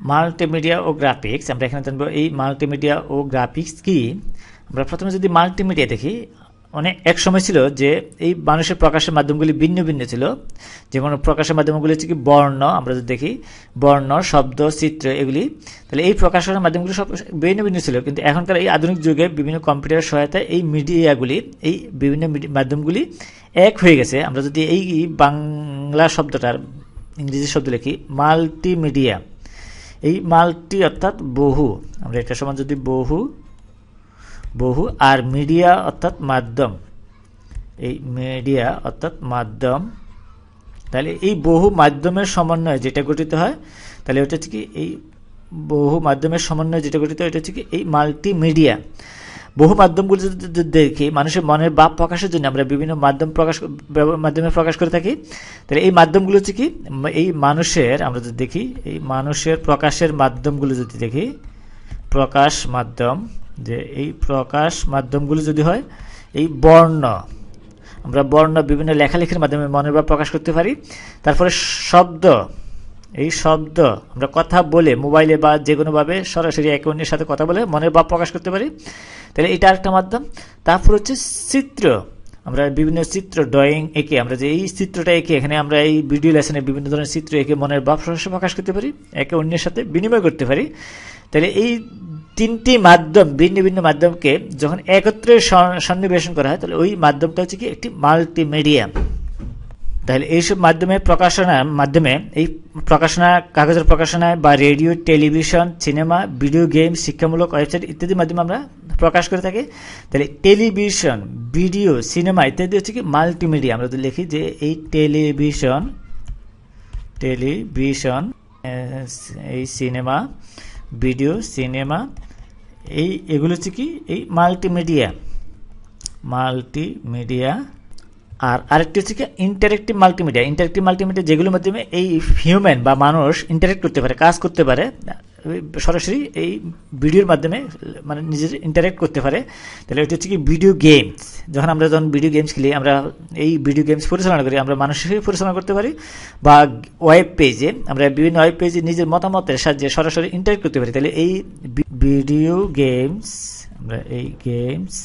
Multimedia ও graphics আমরা এখানে জানব এই মাল্টিমিডিয়া ও গ্রাফিক্স কি। আমরা প্রথমে যদি মাল্টিমিডিয়া দেখি, অনেক এক সময় ছিল যে এই মানুষের প্রকাশের মাধ্যমগুলি ভিন্ন ভিন্ন ছিল। যেমন প্রকাশের মাধ্যমগুলি হচ্ছে কি বর্ণ, আমরা যদি দেখি, বর্ণ, শব্দ, চিত্র এগুলি, তাহলে এই প্রকাশনের মাধ্যমগুলি সব ভিন্ন ভিন্ন ছিল। কিন্তু এখনকার এই আধুনিক যুগে বিভিন্ন কম্পিউটারের সহায়তায় এই মিডিয়াগুলি এই বিভিন্ন মাধ্যমগুলি এক হয়ে গেছে। আমরা যদি এই বাংলা শব্দটার ইংরেজি শব্দ লিখি মাল্টিমিডিয়া এই মাল্টি অর্থাৎ বহু। আমরা একটা সমান যদি বহু বহু আর মিডিয়া অর্থাৎ মাধ্যম। এই মিডিয়া অর্থাৎ মাধ্যম। তাহলে এই বহু মাধ্যমের সমন্বয়ে যেটা গঠিত হয়, তাহলে ওটা হচ্ছে কি এই বহু মাধ্যমের সমন্বয়ে যেটা গঠিত হয়, এটা হচ্ছে কি এই মাল্টিমিডিয়া। বহু মাধ্যমগুলি যদি দেখি, মানুষের মনের ভাব প্রকাশের জন্য আমরা বিভিন্ন মাধ্যম প্রকাশ মাধ্যমে প্রকাশ করে থাকি। তাহলে এই মাধ্যমগুলো হচ্ছে কি এই মানুষের, আমরা যদি দেখি, এই মানুষের প্রকাশের মাধ্যমগুলো যদি দেখি, প্রকাশ মাধ্যম, যে এই প্রকাশ মাধ্যমগুলো যদি হয়, এই বর্ণ, আমরা বর্ণ বিভিন্ন লেখালেখির মাধ্যমে মনের ভাব প্রকাশ করতে পারি। তারপরে শব্দ, এই শব্দ, আমরা কথা বলে, মোবাইলে বা যে কোনোভাবে সরাসরি একে অন্যের সাথে কথা বলে মনের ভাব প্রকাশ করতে পারি। তাহলে এটা একটা মাধ্যম। তারপর হচ্ছে চিত্র। আমরা বিভিন্ন চিত্র ড্রয়িং এঁকে, আমরা যে এই চিত্রটা এঁকে, এখানে আমরা এই ভিডিও লেসনে বিভিন্ন ধরনের চিত্র এঁকে মনের ভাব সরাসরি প্রকাশ করতে পারি, একে অন্যের সাথে বিনিময় করতে পারি। তাহলে এই তিনটি মাধ্যম, ভিন্ন ভিন্ন মাধ্যমকে যখন একত্রে সন্নিবেশন করা হয়, তাহলে ওই মাধ্যমটা হচ্ছে কি একটি মাল্টিমিডিয়া তাহলে এইসব মাধ্যমে প্রকাশনার মাধ্যমে এই প্রকাশনা, কাগজের প্রকাশনায় বা radio, television, cinema, video game, শিক্ষামূলক ওয়েবসাইট ইত্যাদির মাধ্যমে আমরা প্রকাশ করে থাকি। তাহলে টেলিভিশন, ভিডিও, সিনেমা ইত্যাদি হচ্ছে কি মাল্টিমিডিয়া। আমরা যদি লিখি যে এই টেলিভিশন টেলিভিশন, এই সিনেমা, ভিডিও, সিনেমা, এই এগুলো হচ্ছে কি এই মাল্টিমিডিয়া। মাল্টিমিডিয়া আর আরেকটি হচ্ছে কি ইন্টারেক্টিভ মাল্টিমিডিয়া ইন্টারেক্টিভ মাল্টিমিডিয়া যেগুলোর মাধ্যমে এই হিউম্যান বা মানুষ ইন্টারেক্ট করতে পারে, কাজ করতে পারে, সরাসরি এই ভিডিওর মাধ্যমে মানে নিজের ইন্টারেক্ট করতে পারে। তাহলে এটি হচ্ছে কি ভিডিও গেমস যখন আমরা যখন ভিডিও গেমস খেলি, আমরা এই ভিডিও গেমস পরিচালনা করি, আমরা মানুষের পরিচালনা করতে পারি বা ওয়েব পেজে আমরা বিভিন্ন ওয়েব পেজে নিজের মতামতের সাহায্যে সরাসরি ইন্টারেক্ট করতে পারি। তাহলে এই ভিডিও গেমস আমরা এই গেমস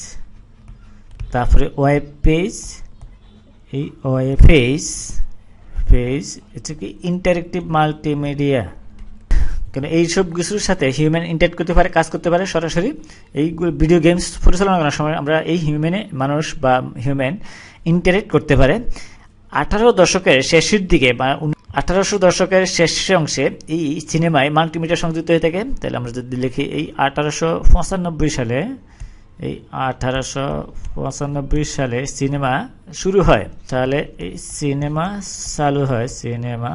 তারপরে ওয়েব পেজ এই পেজ পেজ হচ্ছে কি ইন্টারেক্টিভ মাল্টিমিডিয়া কেন এই সব কিছুর সাথে হিউম্যান ইন্টারেক্ট করতে পারে, কাজ করতে পারে, সরাসরি এই ভিডিও গেমস পরিচালনা করার সময় আমরা এই হিউম্যানে মানুষ বা হিউম্যান ইন্টারেক্ট করতে পারে। আঠারো দশকের শেষের দিকে বা আঠারোশো দশকের শেষ অংশে এই সিনেমায় মাল্টিমিডিয়া সংযুক্ত হয়ে থাকে। তাহলে আমরা যদি লিখি এই আঠারোশো পঁচানব্বই সালে এই আঠারোশো পঁচানব্বই সালে সিনেমা শুরু হয়। তাহলে এই সিনেমা চালু হয়, সিনেমা।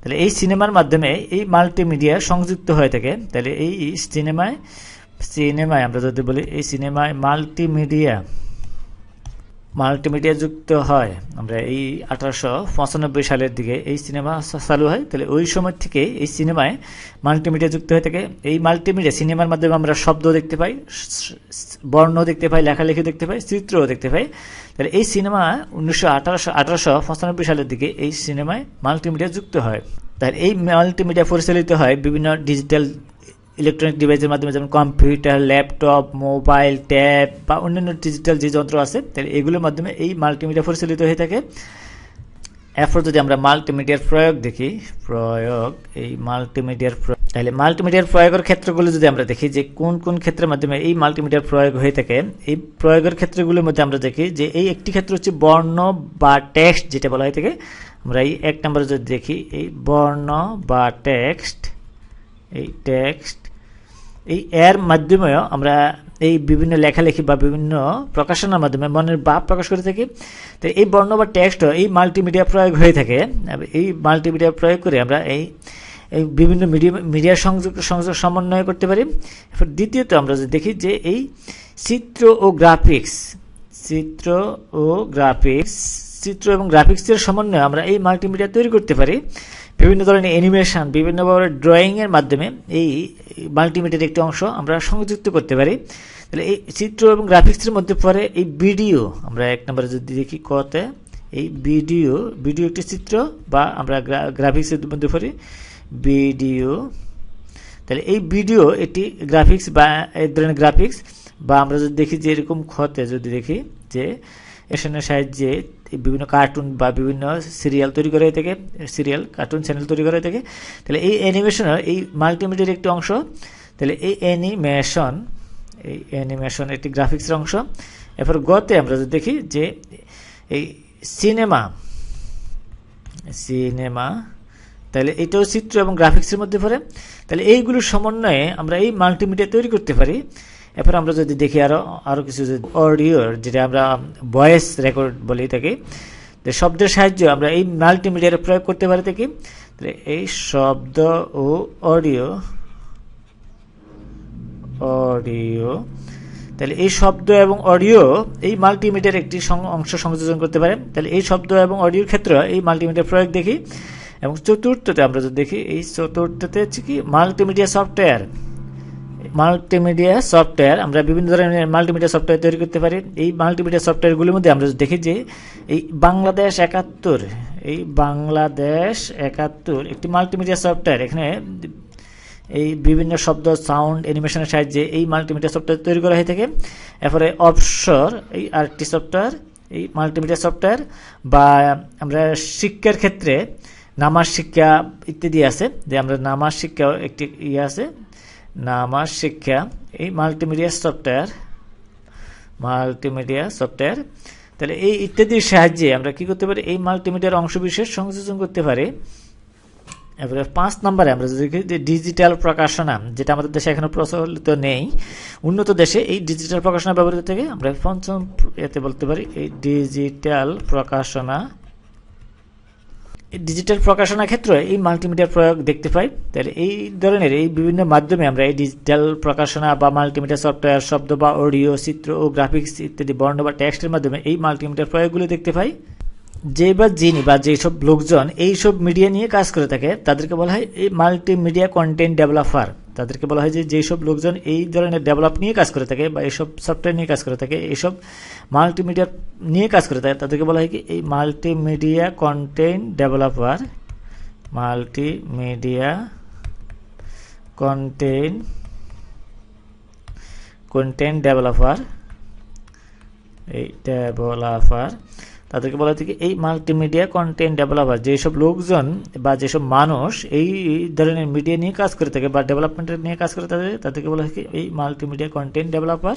তাহলে এই সিনেমার মাধ্যমে এই মাল্টিমিডিয়া সংযুক্ত হয়ে থাকে। তাহলে এই সিনেমায় সিনেমায় আমরা যদি বলি এই সিনেমায় মাল্টিমিডিয়া মাল্টিমিডিয়া যুক্ত হয়। আমরা এই আঠারোশো পঁচানব্বই সালের দিকে এই সিনেমা চালু হয়। তাহলে ওই সময় থেকে এই সিনেমায় মাল্টিমিডিয়া যুক্ত হয়ে থাকে। এই মাল্টিমিডিয়া সিনেমার মাধ্যমে আমরা শব্দ দেখতে পাই, বর্ণ দেখতে পাই লেখালেখি দেখতে পাই, চিত্রও দেখতে পাই। তাহলে এই সিনেমা উনিশশো আঠারোশো পঁচানব্বই সালের দিকে এই সিনেমায় মাল্টিমিডিয়া যুক্ত হয়। তাহলে এই মাল্টিমিডিয়া পরিচালিত হয় বিভিন্ন ডিজিটাল ইলেকট্রনিক ডিভাইসের মাধ্যমে যেমন কম্পিউটার ল্যাপটপ মোবাইল ট্যাব বা অন্যান্য ডিজিটাল যে যন্ত্র আছে, তাহলে এগুলোর মাধ্যমে এই মাল্টিমিডিয়া পরিচালিত হয়ে থাকে। এরপর যদি আমরা মাল্টিমিডিয়ার প্রয়োগ দেখি, প্রয়োগ, এই মাল্টিমিডিয়ার প্রয়োগ, তাহলে মাল্টিমিডিয়ার প্রয়োগের ক্ষেত্রগুলো যদি আমরা দেখি যে কোন কোন ক্ষেত্রের মাধ্যমে এই মাল্টিমিডিয়ার প্রয়োগ হয়ে থাকে, এই প্রয়োগের ক্ষেত্রগুলোর মধ্যে আমরা দেখি যে এই একটি ক্ষেত্র হচ্ছে বর্ণ বা টেক্সট যেটা বলা হয়ে থাকে। আমরা এই এক নম্বরে যদি দেখি, এই বর্ণ বা টেক্সট এই টেক্সট এই এর মাধ্যমেও আমরা এই বিভিন্ন লেখালেখি বা বিভিন্ন প্রকাশনার মাধ্যমে মনের ভাব প্রকাশ করে থাকি। তো এই বর্ণ বা টেক্সট এই মাল্টিমিডিয়া প্রয়োগ হয়ে থাকে। এই মাল্টিমিডিয়া প্রয়োগ করে আমরা এই এই বিভিন্ন মিডিয়া মিডিয়ার সংযোগ সংযোগ সমন্বয় করতে পারি। এরপর দ্বিতীয়ত আমরা যদি দেখি যে এই চিত্র ও গ্রাফিক্স চিত্র ও গ্রাফিক্স চিত্র এবং গ্রাফিক্সের সমন্বয়ে আমরা এই মাল্টিমিডিয়া তৈরি করতে পারি। বিভিন্ন ধরনের অ্যানিমেশন বিভিন্ন ধরনের ড্রয়িংয়ের মাধ্যমে এই মাল্টিমিডিয়ার একটি অংশ আমরা সংযুক্ত করতে পারি। তাহলে এই চিত্র এবং গ্রাফিক্সের মধ্যে পরে এই ভিডিও আমরা এক নম্বরে যদি দেখি কতে, এই ভিডিও ভিডিও একটি চিত্র বা আমরা গ্রাফিক্সের মধ্যে পড়ি ভিডিও তাহলে এই ভিডিও এটি গ্রাফিক্স বা এই ধরনের গ্রাফিক্স বা আমরা যদি দেখি যে এরকম ক্ষতে যদি দেখি যে এশনের সাহায্যে বিভিন্ন কার্টুন বা বিভিন্ন সিরিয়াল তৈরি করা থাকে সিরিয়াল কার্টুন চ্যানেল তৈরি করা থাকে। তাহলে এই অ্যানিমেশনের এই মাল্টিমিডিয়ার একটি অংশ, তাহলে এই অ্যানিমেশন এই অ্যানিমেশন একটি গ্রাফিক্সের অংশ। এরপর গতে আমরা যদি দেখি যে এই সিনেমা সিনেমা তাহলে এটাও চিত্র এবং গ্রাফিক্সের মধ্যে পড়ে। তাহলে এইগুলোর সমন্বয়ে আমরা এই মাল্টিমিডিয়া তৈরি করতে পারি। এরপর আমরা যদি দেখি আরও আরও কিছু অডিওর যেটা আমরা ভয়েস রেকর্ড বলি থাকি শব্দের সাহায্যে আমরা এই মাল্টিমিডিয়ার প্রয়োগ করতে পারি থাকি এই শব্দ ও অডিও অডিও তাহলে এই শব্দ এবং অডিও এই মাল্টিমিডিয়ার একটি অংশ সংযোজন করতে পারে। তাহলে এই শব্দ এবং অডিওর ক্ষেত্রে এই মাল্টিমিডিয়ার প্রয়োগ দেখি। এবং চতুর্থতে আমরা যদি দেখি, এই চতুর্থতে হচ্ছে কি মাল্টিমিডিয়া সফটওয়্যার মাল্টিমিডিয়া সফটওয়্যার আমরা বিভিন্ন ধরনের মাল্টিমিডিয়া সফটওয়্যার তৈরি করতে পারি। এই মাল্টিমিডিয়া সফটওয়্যারগুলির মধ্যে আমরা দেখি যে, এই বাংলাদেশ একাত্তর, এই বাংলাদেশ একাত্তর একটি মাল্টিমিডিয়া সফটওয়্যার এখানে এই বিভিন্ন শব্দ সাউন্ড অ্যানিমেশনের সাহায্যে এই মাল্টিমিডিয়া সফটওয়্যার তৈরি করা হয়ে থাকে। এরপরে অপসর এই আরেকটি সফটওয়্যার এই মাল্টিমিডিয়া সফটওয়্যার বা আমরা শিক্ষার ক্ষেত্রে নামাজ শিক্ষা ইত্যাদি আছে, যে আমরা নামাজ শিক্ষা একটি ইয়ে আছে। নামাজ শিক্ষা, এই মাল্টিমিডিয়া সফটওয়্যার মাল্টিমিডিয়া সফটওয়্যার তাহলে এই ইত্যাদির সাহায্যে আমরা কি করতে পারি? এই মাল্টিমিডিয়ার অংশবিশেষ সংযোজন করতে পারি। এবারে পাঁচ নম্বরে আমরা যদি ডিজিটাল প্রকাশনা, যেটা আমাদের দেশে এখনও প্রচলিত নেই, উন্নত দেশে এই ডিজিটাল প্রকাশনা ব্যবহৃত থেকে আমরা পঞ্চম এতে বলতে পারি এই ডিজিটাল প্রকাশনা ডিজিটাল প্রকাশনা ক্ষেত্রে এই মাল্টিমিডিয়ার প্রয়োগ দেখতে পাই। তাহলে এই ধরনের এই বিভিন্ন মাধ্যমে আমরা এই ডিজিটাল প্রকাশনা বা মাল্টিমিডিয়া সফটওয়্যার শব্দ বা অডিও চিত্র ও গ্রাফিক্স ইত্যাদি, বর্ণ বা টেক্সটের মাধ্যমে এই মাল্টিমিডিয়ার প্রয়োগগুলো দেখতে পাই। যে বা যিনি বা যেসব লোকজন এইসব মিডিয়া নিয়ে কাজ করে থাকে, তাদেরকে বলা হয় এই মাল্টিমিডিয়া কন্টেন্ট ডেভেলপার তাদেরকে বলা হয় যে যেসব লোকজন এই ধরনের ডেভেলপ নিয়ে কাজ করে থাকে বা এইসব সফটওয়্যার নিয়ে কাজ করে থাকে এইসব মাল্টিমিডিয়া নিয়ে কাজ করে থাকে, তাদেরকে বলা হয় কি এই multimedia content developer multimedia content content developer এই ডেভেলপার তাদেরকে বলা থেকে এই মাল্টিমিডিয়া কন্টেন্ট ডেভেলপার যেসব লোকজন বা যেসব মানুষ এই ধরনের মিডিয়া নিয়ে কাজ করে থাকে বা ডেভেলপমেন্টের নিয়ে কাজ করে থাকে, তাদেরকে বলা হয় এই মাল্টিমিডিয়া কন্টেন্ট ডেভেলপার